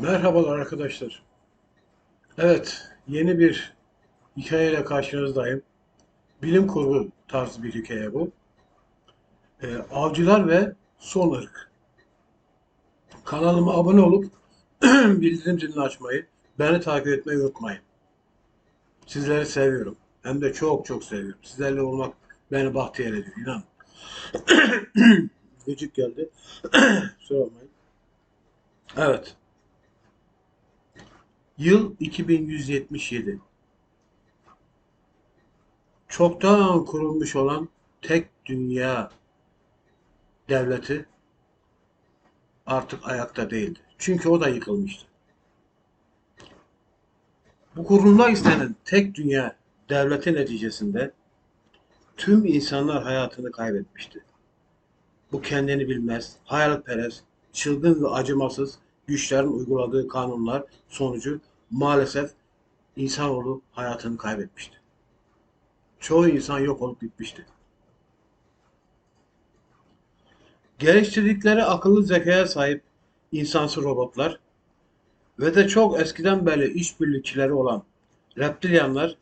Merhabalar arkadaşlar. Evet, yeni bir hikayeyle karşınızdayım. Bilim kurgu tarzı bir hikaye bu. Ee, Avcılar ve Son Irk. Kanalıma abone olup bildirim zilini açmayı, beni takip etmeyi unutmayın. Sizleri seviyorum. Hem de çok çok seviyorum. Sizlerle olmak beni bahtiyar ediyor, inan. Gıcık geldi. Kusura bakmayın. Evet. Yıl 2177. Çoktan kurulmuş olan tek dünya devleti artık ayakta değildi. Çünkü o da yıkılmıştı. Bu kurulmak istenen tek dünya devleti neticesinde tüm insanlar hayatını kaybetmişti. Bu kendini bilmez, hayalperest, çılgın ve acımasız güçlerin uyguladığı kanunlar sonucu maalesef insanoğlu hayatını kaybetmişti. Çoğu insan yok olup gitmişti. Geliştirdikleri akıllı zekaya sahip insansı robotlar ve de çok eskiden beri işbirlikçileri olan reptilyanlar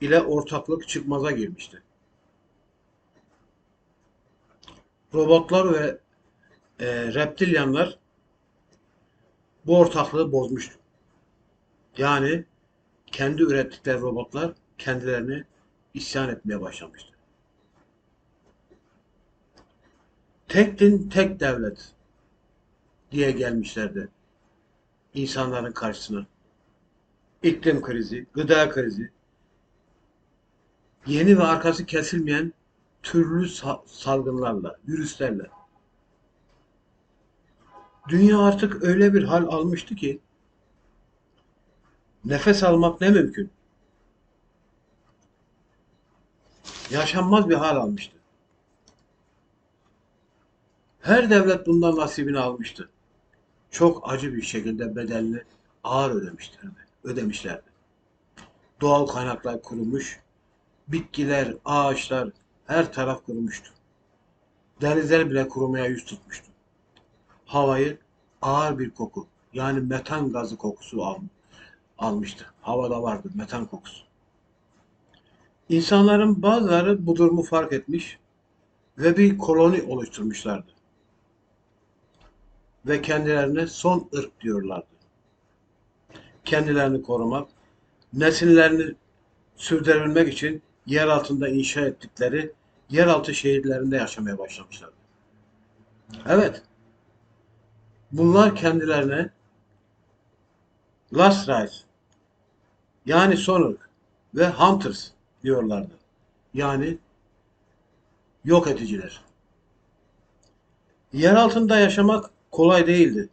ile ortaklık çıkmaza girmişti. Robotlar ve e, reptilyanlar bu ortaklığı bozmuştu. Yani kendi ürettikleri robotlar kendilerini isyan etmeye başlamıştı. Tek din, tek devlet diye gelmişlerdi insanların karşısına. İklim krizi, gıda krizi, yeni ve arkası kesilmeyen türlü sa- salgınlarla, virüslerle. Dünya artık öyle bir hal almıştı ki nefes almak ne mümkün. Yaşanmaz bir hal almıştı. Her devlet bundan nasibini almıştı. Çok acı bir şekilde bedelini ağır ödemişlerdi. ödemişlerdi. Doğal kaynaklar kurumuş, bitkiler, ağaçlar her taraf kurumuştu. Denizler bile kurumaya yüz tutmuştu. Havayı ağır bir koku yani metan gazı kokusu al, almıştı. Havada vardı metan kokusu. İnsanların bazıları bu durumu fark etmiş ve bir koloni oluşturmuşlardı. Ve kendilerine son ırk diyorlardı. Kendilerini korumak, nesillerini sürdürebilmek için yer altında inşa ettikleri yeraltı şehirlerinde yaşamaya başlamışlardı. Evet, bunlar kendilerine Last Rise yani son ve Hunters diyorlardı. Yani yok ediciler. Yer altında yaşamak kolay değildi.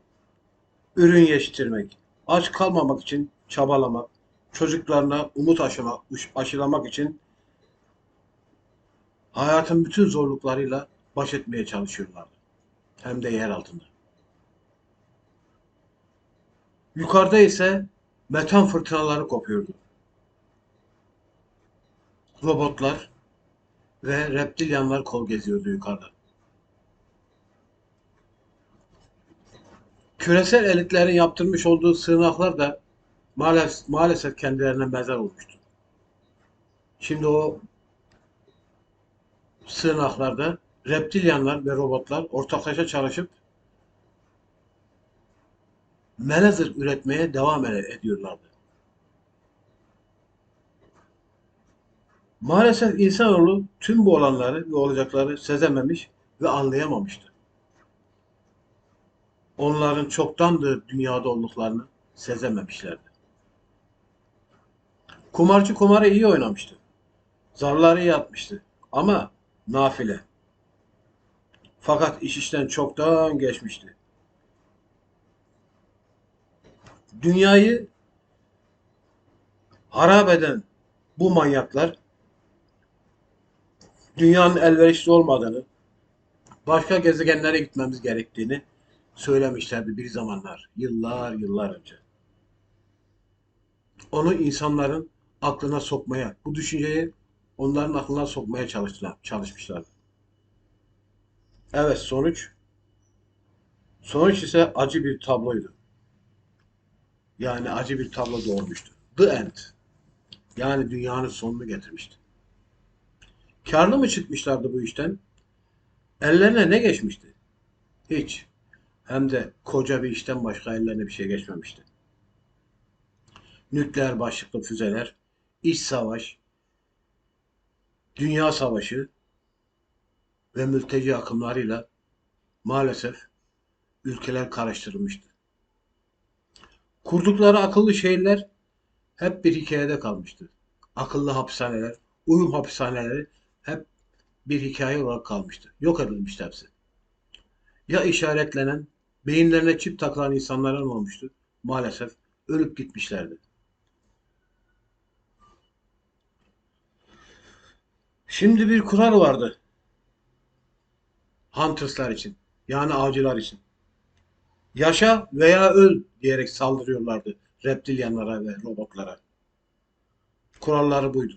Ürün yetiştirmek, aç kalmamak için çabalamak, çocuklarına umut aşımak, aşılamak için hayatın bütün zorluklarıyla baş etmeye çalışıyorlardı. Hem de yer altında. Yukarıda ise metan fırtınaları kopuyordu. Robotlar ve reptilyanlar kol geziyordu yukarıda. Küresel elitlerin yaptırmış olduğu sığınaklar da maalesef, maalesef kendilerine mezar olmuştu. Şimdi o sığınaklarda reptilyanlar ve robotlar ortaklaşa çalışıp melezir üretmeye devam ediyorlardı. Maalesef insanoğlu tüm bu olanları ve olacakları sezememiş ve anlayamamıştı. Onların çoktandır dünyada olduklarını sezememişlerdi. Kumarcı kumarı iyi oynamıştı. Zarları iyi atmıştı. Ama nafile. Fakat iş işten çoktan geçmişti. Dünyayı harap eden bu manyaklar dünyanın elverişli olmadığını, başka gezegenlere gitmemiz gerektiğini söylemişlerdi bir zamanlar, yıllar yıllar önce. Onu insanların aklına sokmaya, bu düşünceyi onların aklına sokmaya çalıştılar, çalışmışlardı. Evet sonuç, sonuç ise acı bir tabloydu. Yani acı bir tablo doğurmuştu. The End. Yani dünyanın sonunu getirmişti. Karlı mı çıkmışlardı bu işten? Ellerine ne geçmişti? Hiç. Hem de koca bir işten başka ellerine bir şey geçmemişti. Nükleer başlıklı füzeler, iç savaş, dünya savaşı ve mülteci akımlarıyla maalesef ülkeler karıştırılmıştı. Kurdukları akıllı şehirler hep bir hikayede kalmıştı. Akıllı hapishaneler, uyum hapishaneleri hep bir hikaye olarak kalmıştı. Yok edilmişti hepsi. Ya işaretlenen, beyinlerine çip takılan insanların olmuştu. Maalesef ölüp gitmişlerdi. Şimdi bir kural vardı. Hunters'lar için. Yani avcılar için. Yaşa veya öl diyerek saldırıyorlardı reptilyanlara ve robotlara. Kuralları buydu.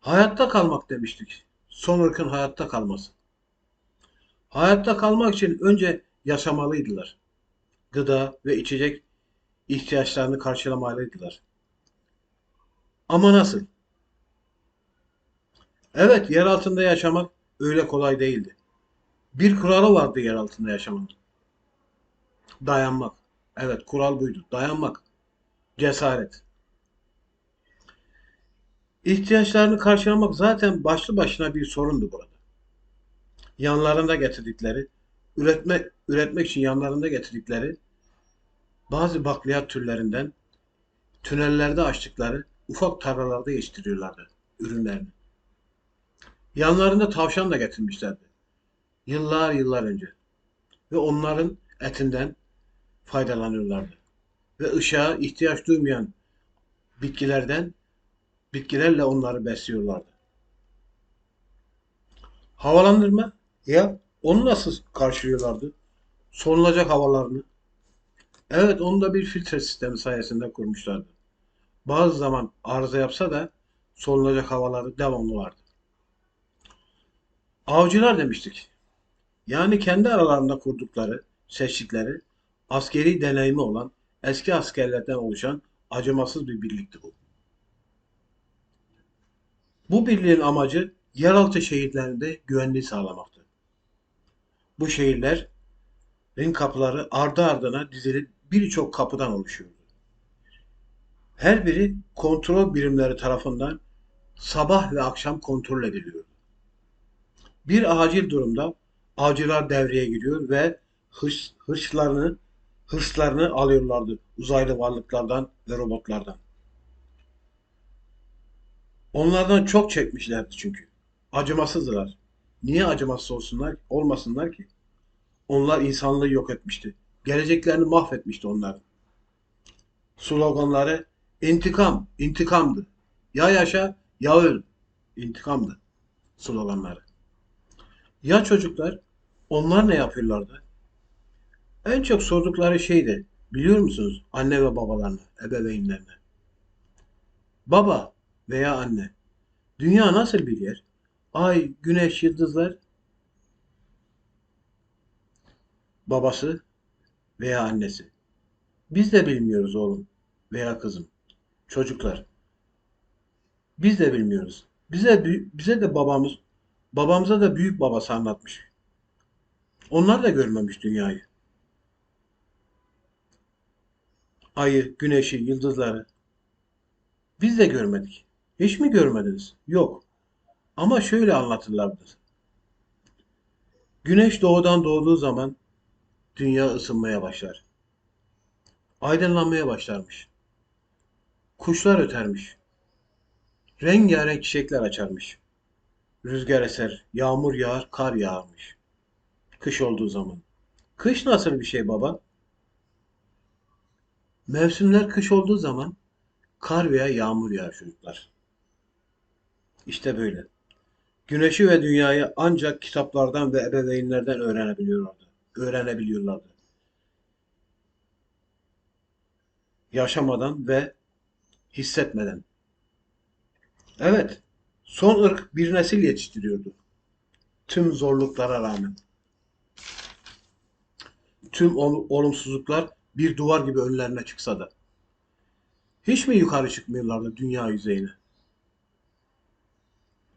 Hayatta kalmak demiştik. Son ırkın hayatta kalması. Hayatta kalmak için önce yaşamalıydılar. Gıda ve içecek ihtiyaçlarını karşılamalıydılar. Ama nasıl? Evet, yer altında yaşamak öyle kolay değildi. Bir kuralı vardı yer altında yaşamanın. Dayanmak. Evet, kural buydu. Dayanmak. Cesaret. İhtiyaçlarını karşılamak zaten başlı başına bir sorundu burada. Yanlarında getirdikleri, üretmek, üretmek için yanlarında getirdikleri bazı bakliyat türlerinden tünellerde açtıkları ufak tarlalarda yetiştiriyorlardı ürünlerini. Yanlarında tavşan da getirmişlerdi. Yıllar yıllar önce. Ve onların etinden faydalanıyorlardı. Ve ışığa ihtiyaç duymayan bitkilerden bitkilerle onları besliyorlardı. Havalandırma ya onu nasıl karşılıyorlardı? Solunacak havalarını. Evet onu da bir filtre sistemi sayesinde kurmuşlardı. Bazı zaman arıza yapsa da solunacak havaları devamlı vardı. Avcılar demiştik. Yani kendi aralarında kurdukları, seçtikleri, askeri deneyimi olan eski askerlerden oluşan acımasız bir birlikti bu. Bu birliğin amacı yeraltı şehirlerinde güvenliği sağlamaktı. Bu şehirlerin kapıları ardı ardına dizilip birçok kapıdan oluşuyordu. Her biri kontrol birimleri tarafından sabah ve akşam kontrol ediliyordu. Bir acil durumda avcılar devreye giriyor ve hırs, hırslarını hırslarını alıyorlardı uzaylı varlıklardan ve robotlardan. Onlardan çok çekmişlerdi çünkü. Acımasızdılar. Niye acımasız olsunlar, olmasınlar ki? Onlar insanlığı yok etmişti. Geleceklerini mahvetmişti onların. Sloganları intikam, intikamdı. Ya yaşa ya öl. İntikamdı sloganları. Ya çocuklar? Onlar ne yapıyorlardı? En çok sordukları şeydi. Biliyor musunuz? Anne ve babalarına, ebeveynlerine. Baba veya anne. Dünya nasıl bir yer? Ay, güneş, yıldızlar. Babası veya annesi. Biz de bilmiyoruz oğlum veya kızım. Çocuklar. Biz de bilmiyoruz. Bize bize de babamız babamıza da büyük babası anlatmış. Onlar da görmemiş dünyayı. Ayı, güneşi, yıldızları. Biz de görmedik. Hiç mi görmediniz? Yok. Ama şöyle anlatırlardı. Güneş doğudan doğduğu zaman dünya ısınmaya başlar. Aydınlanmaya başlarmış. Kuşlar ötermiş. Rengarenk çiçekler açarmış. Rüzgar eser, yağmur yağar, kar yağarmış. Kış olduğu zaman. Kış nasıl bir şey baba? Mevsimler kış olduğu zaman kar veya yağmur yağar çocuklar. İşte böyle. Güneşi ve dünyayı ancak kitaplardan ve ebeveynlerden öğrenebiliyorlardı. Öğrenebiliyorlardı. Yaşamadan ve hissetmeden. Evet, son ırk bir nesil yetiştiriyordu. Tüm zorluklara rağmen. tüm ol- olumsuzluklar bir duvar gibi önlerine çıksa da. Hiç mi yukarı çıkmıyorlardı dünya yüzeyine?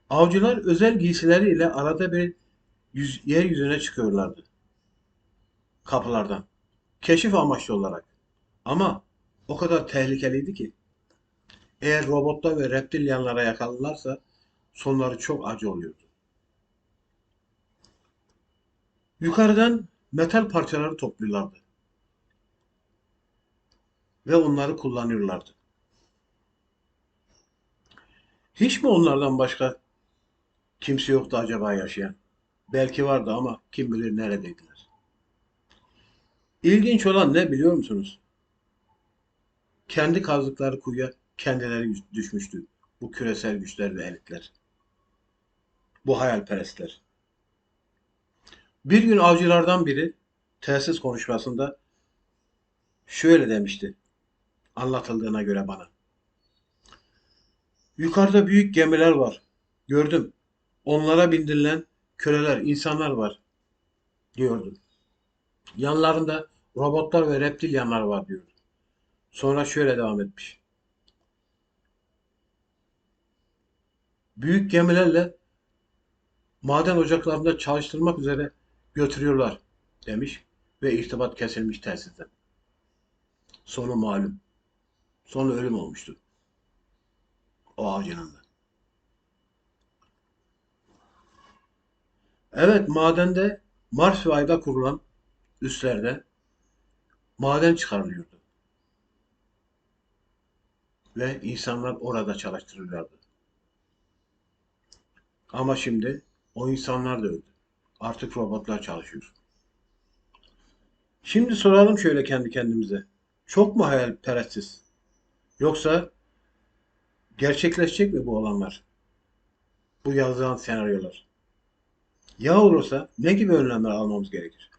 Avcılar özel giysileriyle arada bir yüz, yeryüzüne çıkıyorlardı. Kapılardan. Keşif amaçlı olarak. Ama o kadar tehlikeliydi ki. Eğer robotlar ve reptilyanlara yakalanırlarsa sonları çok acı oluyordu. Yukarıdan metal parçaları topluyorlardı. Ve onları kullanıyorlardı. Hiç mi onlardan başka kimse yoktu acaba yaşayan? Belki vardı ama kim bilir neredeydiler. İlginç olan ne biliyor musunuz? Kendi kazdıkları kuyuya kendileri düşmüştü. Bu küresel güçler ve elitler. Bu hayalperestler. Bir gün avcılardan biri tesis konuşmasında şöyle demişti. Anlatıldığına göre bana. Yukarıda büyük gemiler var. Gördüm. Onlara bindirilen köleler, insanlar var diyordu. Yanlarında robotlar ve reptilyanlar var diyordu. Sonra şöyle devam etmiş. Büyük gemilerle maden ocaklarında çalıştırmak üzere götürüyorlar demiş ve irtibat kesilmiş telsizden. Sonu malum. Sonu ölüm olmuştu. O avcının da. Evet madende Mars ve Ay'da kurulan üslerde maden çıkarılıyordu. Ve insanlar orada çalıştırılıyordu. Ama şimdi o insanlar da öldü. Artık robotlar çalışıyor. Şimdi soralım şöyle kendi kendimize. Çok mu hayalperestsiz? Yoksa gerçekleşecek mi bu olanlar? Bu yazılan senaryolar. Ya olursa ne gibi önlemler almamız gerekir?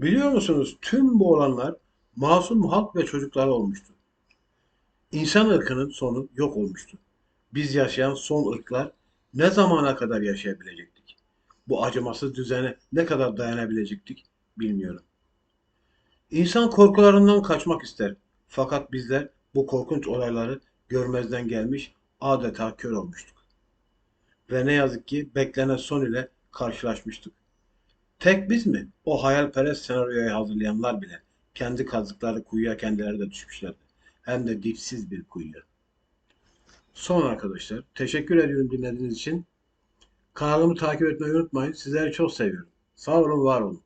Biliyor musunuz tüm bu olanlar masum halk ve çocuklar olmuştu. İnsan ırkının sonu yok olmuştu. Biz yaşayan son ırklar ne zamana kadar yaşayabilecektik? Bu acımasız düzene ne kadar dayanabilecektik bilmiyorum. İnsan korkularından kaçmak ister. Fakat bizler bu korkunç olayları görmezden gelmiş, adeta kör olmuştuk. Ve ne yazık ki beklenen son ile karşılaşmıştık. Tek biz mi? O hayalperest senaryoyu hazırlayanlar bile kendi kazdıkları kuyuya kendileri de düşmüşlerdi. Hem de dipsiz bir kuyuya. Son arkadaşlar, teşekkür ediyorum dinlediğiniz için. Kanalımı takip etmeyi unutmayın. Sizleri çok seviyorum. Sağ olun, var olun.